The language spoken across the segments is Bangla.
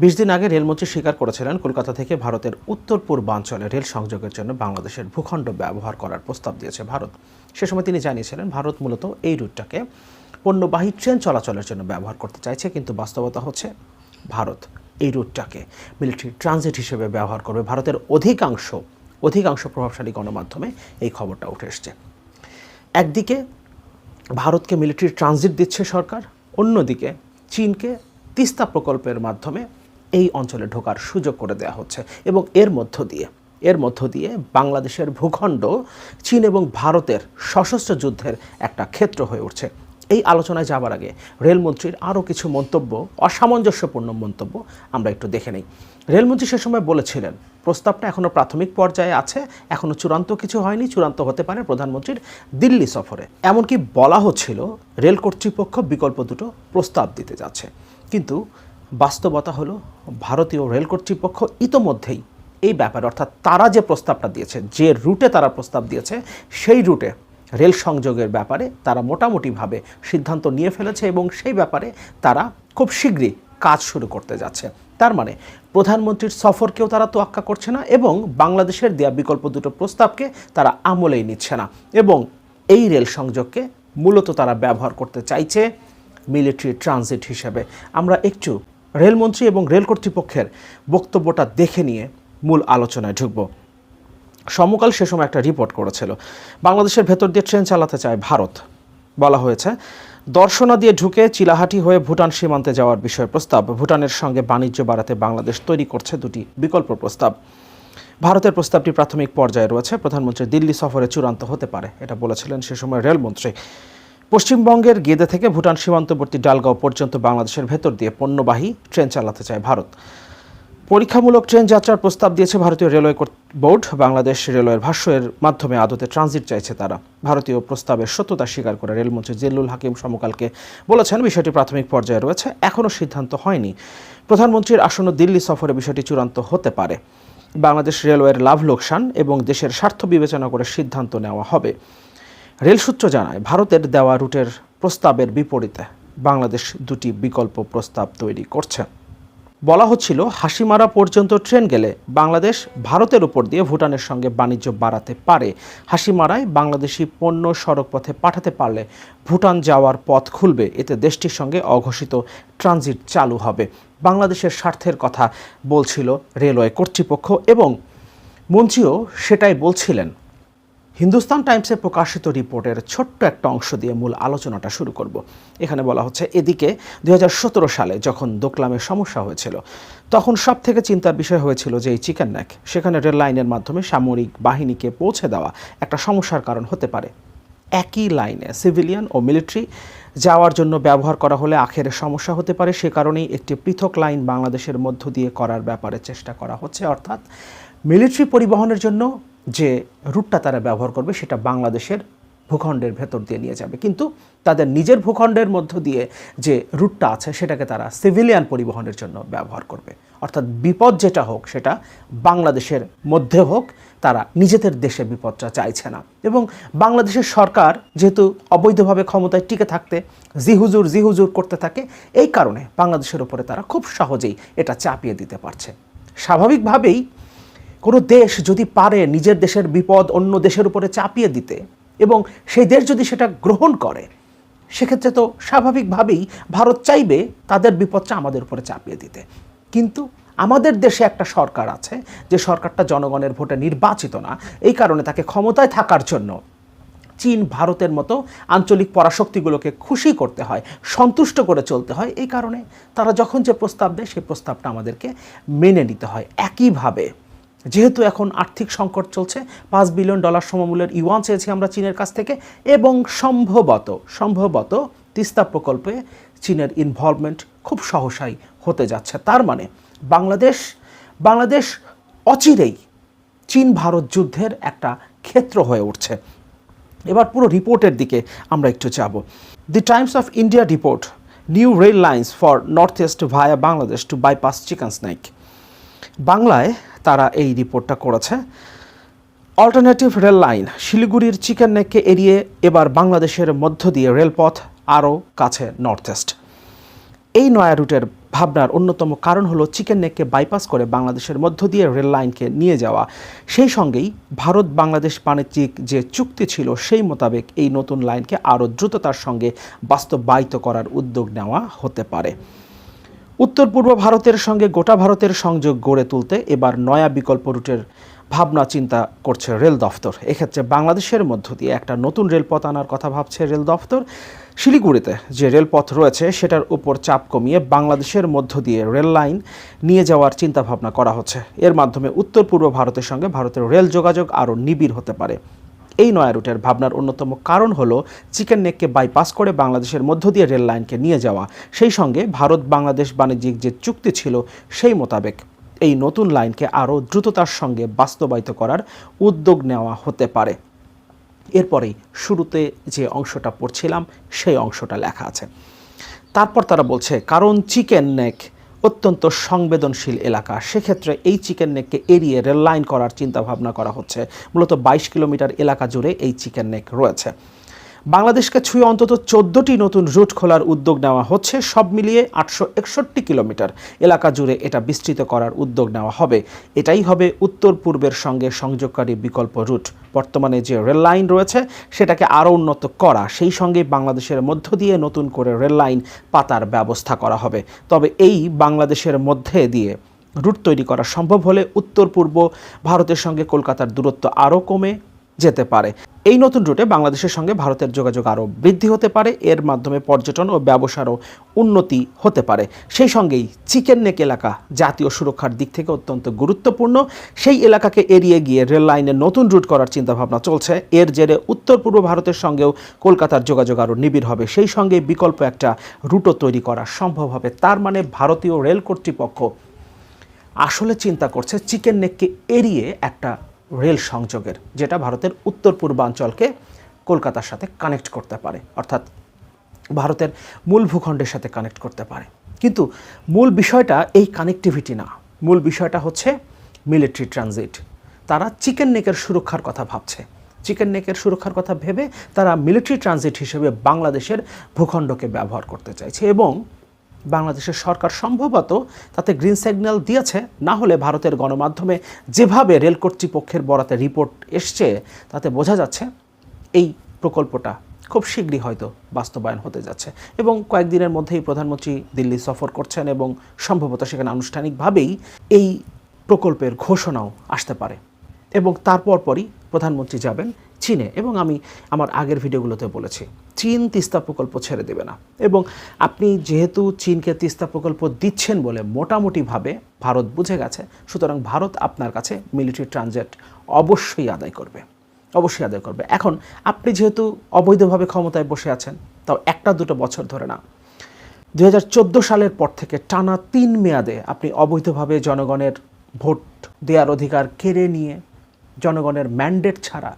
বিশ দিন আগে রেলমন্ত্রী স্বীকার করেছিলেন কলকাতা থেকে ভারতের উত্তর পূর্বাঞ্চলে রেল সংযোগের জন্য বাংলাদেশের ভূখণ্ড ব্যবহার করার প্রস্তাব দিয়েছে ভারত। সে সময় তিনি জানিয়েছিলেন, ভারত মূলত এই রুটটাকে পণ্যবাহী ট্রেন চলাচলের জন্য ব্যবহার করতে চাইছে, কিন্তু বাস্তবতা হচ্ছে ভারত এই রুটটাকে মিলিটারি ট্রানজিট হিসেবে ব্যবহার করবে। ভারতের অধিকাংশ অধিকাংশ প্রভাবশালী গণমাধ্যমে এই খবরটা উঠে এসছে। একদিকে ভারতকে মিলিটারি ট্রানজিট দিচ্ছে সরকার, অন্যদিকে চীনকে তিস্তা প্রকল্পের মাধ্যমে এই অঞ্চলে ঢোকার সুযোগ করে দেওয়া হচ্ছে এবং এর মধ্য দিয়ে, এর মধ্য দিয়ে বাংলাদেশের ভূখণ্ড, চীন এবং ভারতের সশস্ত্র যুদ্ধের একটা ক্ষেত্র হয়ে উঠছে। এই আলোচনায় যাবার আগে রেলমন্ত্রীর আরও কিছু মন্তব্য, অসামঞ্জস্যপূর্ণ মন্তব্য আমরা একটু দেখে নিই। রেলমন্ত্রী সে সময় বলেছিলেন, প্রস্তাবটা এখনও প্রাথমিক পর্যায়ে আছে এখনও চূড়ান্ত কিছু হয়নি, চূড়ান্ত হতে পারে প্রধানমন্ত্রীর দিল্লি সফরে। এমনকি বলা হচ্ছিল, রেল কর্তৃপক্ষ বিকল্প দুটো প্রস্তাব দিতে যাচ্ছে। কিন্তু বাস্তবতা হলো ভারতীয় রেল কর্তৃপক্ষ ইতোমধ্যেই এই ব্যাপারে, অর্থাৎ তারা যে প্রস্তাবটা দিয়েছে, যে রুটে তারা প্রস্তাব দিয়েছে, সেই রুটে রেল সংযোগের ব্যাপারে তারা মোটামুটিভাবে সিদ্ধান্ত নিয়ে ফেলেছে এবং সেই ব্যাপারে তারা খুব শীঘ্রই কাজ শুরু করতে যাচ্ছে। তার মানে প্রধানমন্ত্রীর সফরকেও তারা তোয়াক্কা করছে না এবং বাংলাদেশের দেয়া বিকল্প দুটো প্রস্তাবকে তারা আমলেই নিচ্ছে না এবং এই রেল সংযোগকে মূলত তারা ব্যবহার করতে চাইছে মিলিটারি ট্রানজিট হিসেবে। আমরা একটু রেলমন্ত্রী এবং রেল কর্তৃপক্ষের বক্তব্যটা দেখে নিয়ে মূল আলোচনায় ঢুকব। সমকাল সে সময় একটা রিপোর্ট করেছিল। বাংলাদেশের ভেতর দিয়ে ট্রেন চালাতে চায় ভারত। বলা হয়েছে, দর্শনা দিয়ে ঢুকে চিলাহাটি হয়ে ভুটান সীমান্তে যাওয়ার বিষয়ে প্রস্তাব। ভুটানের সঙ্গে বাণিজ্য বাড়াতে বাংলাদেশ তৈরি করছে দুটি বিকল্প প্রস্তাব। ভারতের প্রস্তাবটি প্রাথমিক পর্যায়ে রয়েছে। প্রধানমন্ত্রী দিল্লি সফরে চূড়ান্ত হতে পারে, এটা বলেছিলেন সে সময় রেলমন্ত্রী। পশ্চিমবঙ্গের গেদে থেকে ভুটান সীমান্তবর্তী ডালগাঁও পর্যন্ত বাংলাদেশের ভেতর দিয়ে পণ্যবাহী ট্রেন চালাতে চায় ভারত। পরীক্ষামূলক ট্রেন যাত্রার প্রস্তাব দিয়েছে ভারতীয় রেলওয়ে বোর্ড। বাংলাদেশ রেলওয়ের ভাষ্যের মাধ্যমে আদতে ট্রানজিট চাইছে তারা। ভারতীয় প্রস্তাবের সত্যতা স্বীকার করে রেলমন্ত্রী জিল্লুল হাকিম সমকালকে বলেছেন, বিষয়টি প্রাথমিক পর্যায়ে রয়েছে, এখনও সিদ্ধান্ত হয়নি। প্রধানমন্ত্রীর আসন্ন দিল্লি সফরে বিষয়টি চূড়ান্ত হতে পারে। বাংলাদেশ রেলওয়ের লাভ লোকসান এবং দেশের স্বার্থ বিবেচনা করে সিদ্ধান্ত নেওয়া হবে। রেল সূত্র জানায়, ভারতের দেওয়া রুটের প্রস্তাবের বিপরীতে বাংলাদেশ দুটি বিকল্প প্রস্তাব তৈরি করছে। বলা হচ্ছিল, হাসিমারা পর্যন্ত ট্রেন গেলে বাংলাদেশ ভারতের উপর দিয়ে ভুটানের সঙ্গে বাণিজ্য বাড়াতে পারে। হাসিমারায় বাংলাদেশি পণ্য সড়কপথে পাঠাতে পারলে ভুটান যাওয়ার পথ খুলবে। এতে দেশটির সঙ্গে অঘোষিত ট্রানজিট চালু হবে। বাংলাদেশের স্বার্থের কথা বলছিল রেলওয়ে কর্তৃপক্ষ এবং মন্ত্রীও সেটাই বলছিলেন। হিন্দুস্তান টাইমসে প্রকাশিত রিপোর্টের ছোট্ট একটা অংশ দিয়ে মূল আলোচনাটা শুরু করব। এখানে বলা হচ্ছে, এদিকে দু হাজার সতেরো সালে যখন দোকলামের সমস্যা হয়েছিল, তখন সব থেকে চিন্তার বিষয় হয়েছিল যে এই চিকেন ন্যাক, সেখানে রেল লাইনের মাধ্যমে সামরিক বাহিনীকে পৌঁছে দেওয়া একটা সমস্যার কারণ হতে পারে। একই লাইনে সিভিলিয়ান ও মিলিটারি যাওয়ার জন্য ব্যবহার করা হলে আখের সমস্যা হতে পারে। সে কারণেই একটি পৃথক লাইন বাংলাদেশের মধ্য দিয়ে করার ব্যাপারে চেষ্টা করা হচ্ছে। অর্থাৎ মিলিটারি পরিবহনের জন্য যে রুটটা তারা ব্যবহার করবে সেটা বাংলাদেশের ভূখণ্ডের ভেতর দিয়ে নিয়ে যাবে। কিন্তু তাদের নিজের ভূখণ্ডের মধ্য দিয়ে যে রুটটা আছে সেটাকে তারা সিভিলিয়ান পরিবহনের জন্য ব্যবহার করবে। অর্থাৎ বিপদ যেটা হোক সেটা বাংলাদেশের মধ্যে হোক, তারা নিজেদের দেশে বিপদটা চাইছে না। এবং বাংলাদেশের সরকার যেহেতু অবৈধভাবে ক্ষমতায় টিকে থাকতে জিহুজুর জিহুজুর করতে থাকে, এই কারণে বাংলাদেশের উপরে তারা খুব সহজেই এটা চাপিয়ে দিতে পারছে। স্বাভাবিকভাবেই কোনো দেশ যদি পারে নিজের দেশের বিপদ অন্য দেশের উপরে চাপিয়ে দিতে এবং সেই দেশ যদি সেটা গ্রহণ করে, সেক্ষেত্রে তো স্বাভাবিকভাবেই ভারত চাইবে তাদের বিপদটা আমাদের উপরে চাপিয়ে দিতে। কিন্তু আমাদের দেশে একটা সরকার আছে, যে সরকারটা জনগণের ভোটে নির্বাচিত না, এই কারণে তাকে ক্ষমতায় থাকার জন্য চীন ভারতের মতো আঞ্চলিক পরাশক্তিগুলোকে খুশি করতে হয়, সন্তুষ্ট করে চলতে হয়, এই কারণে তারা যখন যে প্রস্তাব দেয়, সেই প্রস্তাবটা আমাদেরকে মেনে নিতে হয়। একইভাবে যেহেতু এখন আর্থিক সংকট চলছে, পাঁচ বিলিয়ন ডলার সমমূল্যের ইউয়ান চেয়েছি আমরা চীনের কাছ থেকে এবং সম্ভবত সম্ভবত তিস্তা প্রকল্পে চীনের ইনভলভমেন্ট খুব সহসাই হতে যাচ্ছে। তার মানে বাংলাদেশ বাংলাদেশ অচিরেই চীন ভারত যুদ্ধের একটা ক্ষেত্র হয়ে উঠছে। এবার পুরো রিপোর্টের দিকে আমরা একটু যাব। The Times of India report, new rail lines for north east via Bangladesh to bypass chicken neck বাংলায় তারা এই রিপোর্টটা করেছে। অল্টারনেটিভ রেল লাইন শিলিগুড়ির চিকেন নেককে এড়িয়ে এবার বাংলাদেশের মধ্য দিয়ে রেলপথ আরও কাছে নর্থ ইস্ট এই নয়া রুটের ভাবনার অন্যতম কারণ হলো চিকেন নেককে বাইপাস করে বাংলাদেশের মধ্য দিয়ে রেল লাইনকে নিয়ে যাওয়া। সেই সঙ্গেই ভারত বাংলাদেশ বাণিজ্যিক যে চুক্তি ছিল সেই মোতাবেক এই নতুন লাইনকে আরও দ্রুততার সঙ্গে বাস্তবায়িত করার উদ্যোগ নেওয়া হতে পারে। উত্তর পূর্ব ভারতের সঙ্গে গোটা ভারতের সংযোগ গড়ে তুলতে এবার নয়া বিকল্প রুটের ভাবনা চিন্তা করছে রেল দফতর। এক্ষেত্রে বাংলাদেশের মধ্য দিয়ে একটা নতুন রেলপথ আনার কথা ভাবছে রেল দফতর। শিলিগুড়িতে যে রেলপথ রয়েছে, সেটার উপর চাপ কমিয়ে বাংলাদেশের মধ্য দিয়ে রেল লাইন নিয়ে যাওয়ার চিন্তা ভাবনা করা হচ্ছে। এর মাধ্যমে উত্তর পূর্ব ভারতের সঙ্গে ভারতের রেল যোগাযোগ আরও নিবিড় হতে পারে। এই নয়া রুটের ভাবনার অন্যতম কারণ হলো চিকেন নেককে বাইপাস করে বাংলাদেশের মধ্য দিয়ে রেল লাইনকে নিয়ে যাওয়া। সেই সঙ্গে ভারত বাংলাদেশ বাণিজ্যিক যে চুক্তি ছিল সেই মোতাবেক এই নতুন লাইনকে আরও দ্রুততার সঙ্গে বাস্তবায়িত করার উদ্যোগ নেওয়া হতে পারে। এরপরেই শুরুতে যে অংশটা পড়ছিলাম সেই অংশটা লেখা আছে। তারপর তারা বলছে, কারণ চিকেন নেক অত্যন্ত সংবেদনশীল এলাকা। সেক্ষেত্রে এই চিকেন নেককে এড়িয়ে রেললাইন করার চিন্তাভাবনা করা হচ্ছে। মূলত বাইশ কিলোমিটার এলাকা জুড়ে এই চিকেন নেক রয়েছে। বাংলাদেশকে ছুঁয়ে অন্তত চোদ্দোটি নতুন রুট খোলার উদ্যোগ নেওয়া হচ্ছে। সব মিলিয়ে আটশো একষট্টি কিলোমিটার এলাকা জুড়ে এটা বিস্তৃত করার উদ্যোগ নেওয়া হবে। এটাই হবে উত্তর পূর্বের সঙ্গে সংযোগকারী বিকল্প রুট। বর্তমানে যে রেল লাইন রয়েছে, সেটাকে আরও উন্নত করা, সেই সঙ্গে বাংলাদেশের মধ্য দিয়ে নতুন করে রেল লাইন পাতার ব্যবস্থা করা হবে। তবে এই বাংলাদেশের মধ্যে দিয়ে রুট তৈরি করা সম্ভব হলে উত্তর পূর্ব ভারতের সঙ্গে কলকাতার দূরত্ব আরও কমে যেতে পারে। এই নতুন রুটে বাংলাদেশের সঙ্গে ভারতের যোগাযোগ আরও বৃদ্ধি হতে পারে। এর মাধ্যমে পর্যটন ও ব্যবসারও উন্নতি হতে পারে। সেই সঙ্গেই চিকেন নেক এলাকা জাতীয় সুরক্ষার দিক থেকে অত্যন্ত গুরুত্বপূর্ণ। সেই এলাকাকে এড়িয়ে গিয়ে রেল লাইনে নতুন রুট করার চিন্তাভাবনা চলছে। এর জেরে উত্তর পূর্ব ভারতের সঙ্গেও কলকাতার যোগাযোগ আরও নিবিড় হবে। সেই সঙ্গে বিকল্প একটা রুটও তৈরি করা সম্ভব হবে। তার মানে ভারতীয় রেল কর্তৃপক্ষ আসলে চিন্তা করছে চিকেন নেককে এড়িয়ে একটা রেল সংযোগের, যেটা ভারতের উত্তর পূর্বাঞ্চলকে কলকাতার সাথে কানেক্ট করতে পারে, অর্থাৎ ভারতের মূল ভূখণ্ডের সাথে কানেক্ট করতে পারে। কিন্তু মূল বিষয়টা এই কানেক্টিভিটি না। মূল বিষয়টা হচ্ছে মিলিটারি ট্রানজিট তারা চিকেন নেকের সুরক্ষার কথা ভাবছে। চিকেন নেকের সুরক্ষার কথা ভেবে তারা মিলিটারি ট্রানজিট হিসেবে বাংলাদেশের ভূখণ্ডকে ব্যবহার করতে চাইছে এবং বাংলাদেশের সরকার সম্ভবত তাতে গ্রিন সিগন্যাল দিয়েছে, না হলে ভারতের গণমাধ্যমে যেভাবে রেল কর্তৃপক্ষের বরাতে রিপোর্ট এসছে, তাতে বোঝা যাচ্ছে এই প্রকল্পটা খুব শীঘ্রই হয়তো বাস্তবায়ন হতে যাচ্ছে। এবং কয়েকদিনের মধ্যেই প্রধানমন্ত্রী দিল্লি সফর করছেন এবং সম্ভবত সেখানে আনুষ্ঠানিকভাবেই এই প্রকল্পের ঘোষণাও আসতে পারে। এবং তারপর পরই প্রধানমন্ত্রী যাবেন চীনে এবং আমি আমার আগের ভিডিওগুলোতে বলেছি, চীন তিস্তা প্রকল্প ছেড়ে দেবে না। এবং আপনি যেহেতু চীনকে তিস্তা প্রকল্প দিচ্ছেন বলে মোটামুটিভাবে ভারত বুঝে গেছে, সুতরাং ভারত আপনার কাছে মিলিটারি ট্রানজিট অবশ্যই আদায় করবে, অবশ্যই আদায় করবে। এখন আপনি যেহেতু অবৈধভাবে ক্ষমতায় বসে আছেন, তাও একটা দুটো বছর ধরে না। দু হাজার চোদ্দ সালের পর থেকে টানা তিন মেয়াদে আপনি অবৈধভাবে জনগণের ভোট দেওয়ার অধিকার কেড়ে নিয়ে জনগণের ম্যান্ডেট ছাড়া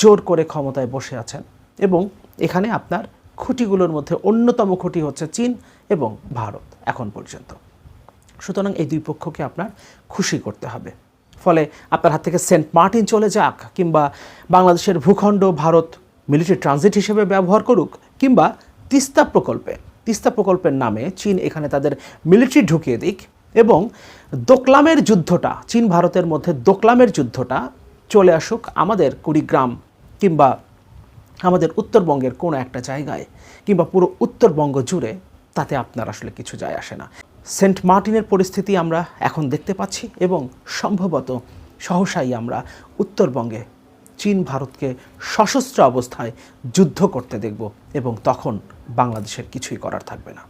জোর করে ক্ষমতায় বসে আছেন এবং এখানে আপনার খুঁটিগুলোর মধ্যে অন্যতম খুঁটি হচ্ছে চীন এবং ভারত এখন পর্যন্ত। সুতরাং এই দুই পক্ষকে আপনার খুশি করতে হবে। ফলে আপনার হাত থেকে সেন্ট মার্টিন চলে যাক কিংবা বাংলাদেশের ভূখণ্ড ভারত মিলিটারি ট্রানজিট হিসেবে ব্যবহার করুক কিংবা তিস্তা প্রকল্পে, তিস্তা প্রকল্পের নামে চীন এখানে তাদের মিলিটারি ঢুকিয়ে দিক এবং দোকলামের যুদ্ধটা, চীন ভারতের মধ্যে দোকলামের যুদ্ধটা চলে আসুক আমাদের কুড়িগ্রাম কিংবা আমাদের উত্তরবঙ্গের কোনো একটা জায়গায় কিংবা পুরো উত্তরবঙ্গ জুড়ে, তাতে আপনার আসলে কিছু যায় আসে না। সেন্ট মার্টিনের পরিস্থিতি আমরা এখন দেখতে পাচ্ছি এবং সম্ভবত সহসাই আমরা উত্তরবঙ্গে চীন ভারতকে সশস্ত্র অবস্থায় যুদ্ধ করতে দেখব এবং তখন বাংলাদেশের কিছুই করার থাকবে না।